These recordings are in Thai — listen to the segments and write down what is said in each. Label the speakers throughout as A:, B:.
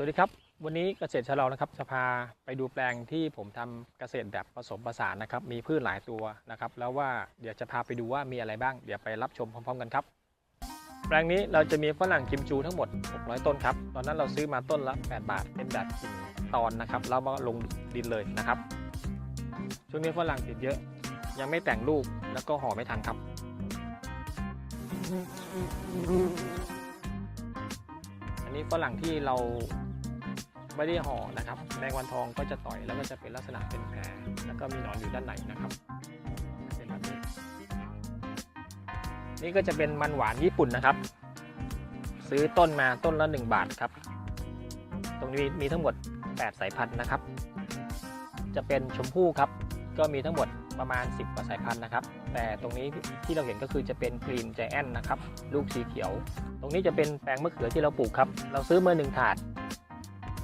A: สวัสดีครับ วันนี้เกษตรชะลอนะครับจะพาไปดูแปลงที่ผมทำเกษตรแบบผสมผสานนะครับ มีพืชหลายตัวนะครับ แล้วว่าเดี๋ยวจะพาไปดูว่ามีอะไรบ้าง เดี๋ยวไปรับชมพร้อม ๆ กันครับ แปลงนี้เราจะมีฝรั่งกิมจูทั้งหมด 600 ต้นครับ ตอนนั้นเราซื้อมาต้นละ 8 บาท เป็นแบบกิ่งตอนนะครับ แล้วมาลงดินเลยนะครับ ช่วงนี้ฝรั่งติดเยอะ ยังไม่แต่งลูก แล้วก็ห่อไม่ทันครับอันนี้ฝรั่งที่เรา ไม่ได้ห่อนะครับแมงวันทองก็จะต่อยแล้วก็จะเป็นลักษณะเป็นแผลแล้วก็มีหนอนอยู่ด้านในนะครับเป็นแบบนี้นี่ก็จะเป็นมันหวานญี่ปุ่นนะครับ ซื้อต้นมาต้นละ 1 บาทครับ ตรงนี้มีทั้งหมด 8 สายพันธุ์นะครับ จะเป็นชมพู่ครับก็มีทั้งหมดประมาณ 10 กว่าสายพันธุ์นะครับ แต่ตรงนี้ที่เราเห็นก็คือจะเป็นกรีนใจแอนนะครับ ลูกสีเขียว ตรงนี้จะเป็นแปลงมะเขือที่เราปลูกครับ เราซื้อมาหนึ่งถาด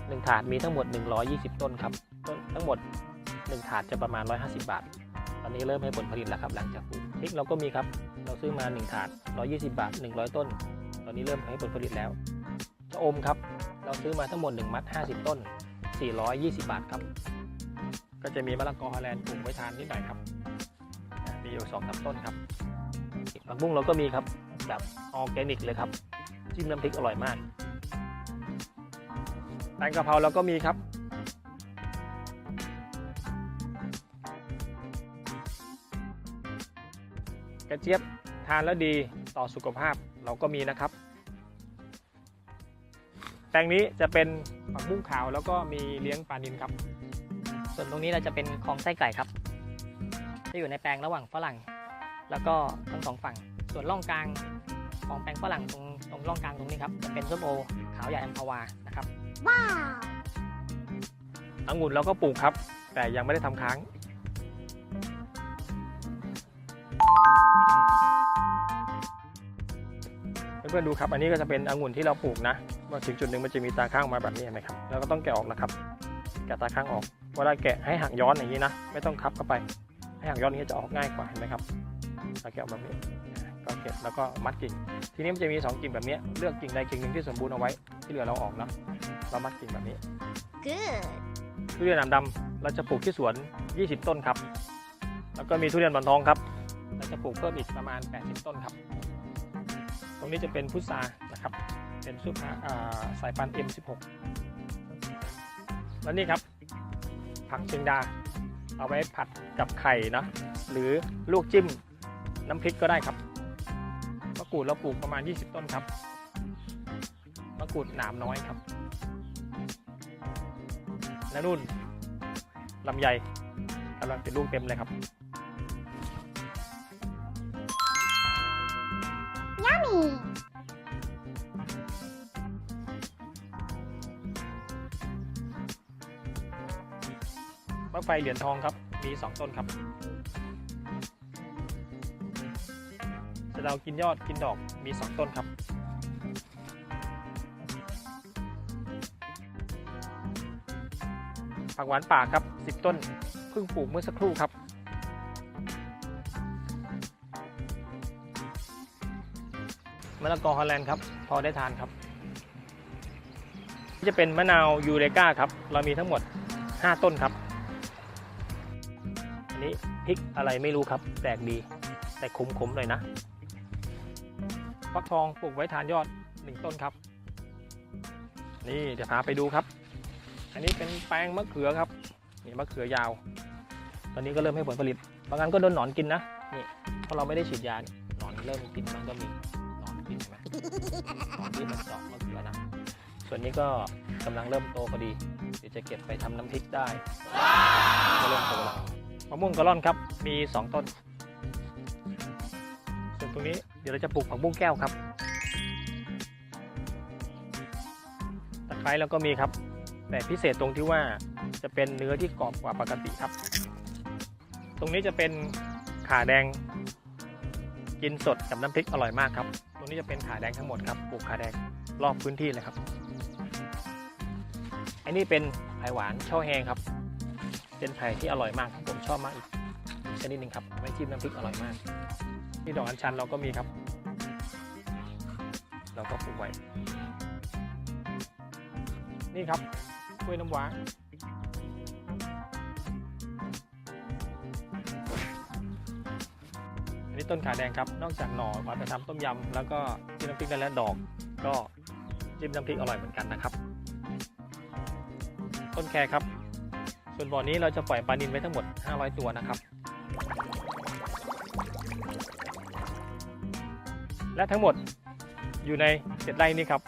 A: หนึ่งถาดมีทั้งหมด 120 ต้นครับต้นทั้งหมด 1 ถาดจะประมาณ 150 บาท ตอนนี้เริ่มให้ผลผลิตแล้วครับ หลังจากปลูกพริกเราก็มีครับ เราซื้อมา 1 ถาด 120 บาท 100 ต้น ตอนนี้เริ่มให้ผลผลิตแล้วชะอมครับ เราซื้อมาทั้งหมด 1 มัด 50 ต้น 420 บาทครับ ก็จะมีมะละกอฮอลแลนด์ปลูกไว้ทานนิดหน่อยครับ มีอยู่สองสามต้นครับผักบุ้งเราก็มีครับแบบออร์แกนิกเลยครับ จิ้มน้ำพริกอร่อยมาก แตงกะเพราเราก็มีครับ กระเจี๊ยบทานแล้วดีต่อสุขภาพเราก็มีนะครับแปลงนี้จะเป็นผักบุ้งขาวแล้วก็มีเลี้ยงปลานินครับ
B: ส่วนตรงนี้เราจะเป็นคลองไส้ไก่ครับจะอยู่ในแปลงระหว่างฝรั่ง แล้วก็ทั้งสองฝั่ง ส่วนร่องกลางของแปลงฝรั่งตรง ตรงร่องกลางตรงนี้ครับจะเป็นส้มโอขาวใหญ่อัมพวานะครับ
A: องุ่นเราก็ปลูกครับ แต่ยังไม่ได้ทำค้างเพื่อนๆดูครับ อันนี้ก็จะเป็นองุ่นที่เราปลูกนะว่าถึงจุดหนึ่งมันจะมีตาข้างมาแบบนี้เห็นไหมครับ แล้วก็ต้องแกะออกนะครับ แกะตาข้างออก เวลาแกะให้หักย้อนอย่างนี้นะ ไม่ต้องคับเข้าไป ให้หักย้อนอย่างนี้จะออกง่ายกว่าเห็นไหมครับเราแกะออกแบบนี้ ก็เก็บแล้วก็มัดกิ่ง ทีนี้มันจะมีสองกิ่งแบบนี้เลือกกิ่งใดกิ่งหนึ่งที่สมบูรณ์เอาไว้ที่เหลือเราออกเนาะเรามัดกิ่งแบบนี้
C: Good.
A: ทุเรียนหนามดำเราจะปลูกที่สวน 20 ต้นครับ แล้วก็มีทุเรียนหมอนทองครับเราจะปลูกเพิ่มอีกประมาณ 80 ต้นครับ ตรงนี้จะเป็นพุทรานะครับ เป็นซุปอ่าสายพันธุ์ M16 แล้วนี่ครับ ผักเชียงดา เอาไว้ผัดกับไข่นะหรือลูกจิ้มน้ำพริกก็ได้ครับมะ กรูดเราปลูกประมาณ 20 ต้นครับมะกรูดหนามน้อยครับ และนู่นลำไยกำลังเป็นลูกเต็มเลยครับ
C: Yummy.
A: มะไฟเหรียญทองครับ มี 2 ต้นครับ ดากินยอดกินดอกมี 2 ต้นครับผักหวานป่าครับ 10 ต้นเพิ่งปลูกเมื่อสักครู่ครับ มะละกอฮอลแลนด์ครับ พอได้ทานครับ จะเป็นมะนาวยูเรกาครับ เรามีทั้งหมด 5 ต้นครับ อันนี้พริกอะไรไม่รู้ครับแปลกดี แต่ขมๆหน่อยนะ ฟักทองปลูกไว้ทานยอด1ต้นครับ นี่เดี๋ยวพาไปดูครับ อันนี้เป็นแปลงมะเขือครับนี่มะเขือยาว ตอนนี้ก็เริ่มให้ผลผลิต บางอันก็โดนหนอนกินนะนี่เพราะเราไม่ได้ฉีดยานี่หนอนเริ่มกินมันก็มีหนอนกินเห็นไหมหนอนที่มันเจาะมะเขือนะส่วนนี้ก็กำลังเริ่มโตพอดีเดี๋ยวจะเก็บไปทำน้ำพริกได้ก็เริ่มโตแล้วมะม่วงกะล่อนครับมี 2 ต้นส่วน ตรงนี้เดี๋ยวเราจะปลูกผักบุ้งแก้วครับตะไคร้เราก็มีครับ แต่พิเศษตรงที่ว่าจะเป็นเนื้อที่กรอบกว่าปกติครับ ตรงนี้จะเป็นขาแดงกินสดกับน้ำพริกอร่อยมากครับ ตรงนี้จะเป็นขาแดงทั้งหมดครับปลูกขาแดงรอบพื้นที่เลยครับอันนี้เป็นไผ่หวานช่อแห้งครับ เป็นไผ่ที่อร่อยมากผมชอบมากอีก ชนิดหนึ่งครับไว้จิ้มน้ำพริกอร่อยมากนี่ดอกอัญชันเราก็มีครับ เราก็ปลูกไว้ นี่ครับกล้วยน้ำว้าอันนี้ต้นขาแดงครับ นอกจากหน่อมาไปทำต้มยำแล้วก็จิ้มน้ำพริกได้แล้วดอกก็จิ้มน้ำพริกอร่อยเหมือนกันนะครับ ต้นแครครับ ส่วนบ่อนี้เราจะปล่อยปลานิลไว้ทั้งหมด 500 ตัวนะครับ และทั้งหมดอยู่ในเจ็ดไร่นี้ครับ